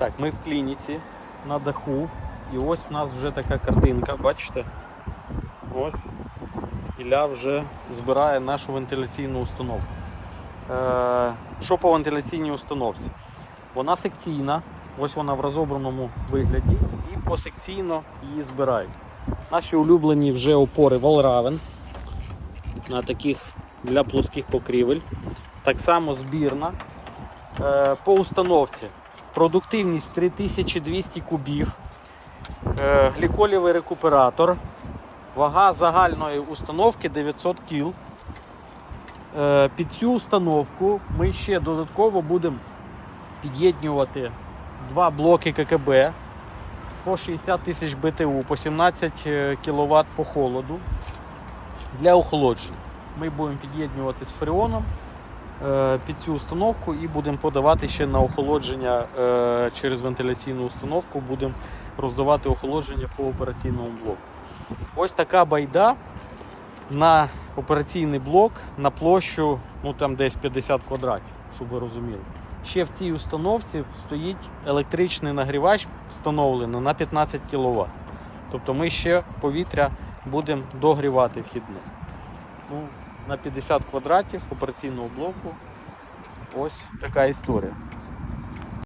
Так, ми в клініці на даху. І ось в нас вже така картинка, бачите? Ось Ілля вже збирає нашу вентиляційну установку. Е, що по вентиляційній установці? Вона секційна, ось вона в розобраному вигляді, і посекційно її збирають. Наші улюблені вже опори Valraven на таких для плоских покрівель. Так само збірна. Е, по установці продуктивність 3200 кубів, е, гліколівий рекуператор, вага загальної установки 900 кг. Е, Під цю установку ми ще додатково будемо під'єднувати два блоки ККБ по 60 тисяч БТУ, по 17 кВт по холоду для охолодження. Ми будемо під'єднувати з фреоном е, під цю установку і будемо подавати ще на охолодження е, через вентиляційну установку, будемо роздавати охолодження по операційному блоку. Ось така байда на операційний блок на площу ну там десь 50 квадратів, щоб ви розуміли. Ще в цій установці стоїть електричний нагрівач, встановлений на 15 кВт. Тобто ми ще повітря будемо догрівати вхідне. Ну, на 50 квадратів операційного блоку. Ось така історія.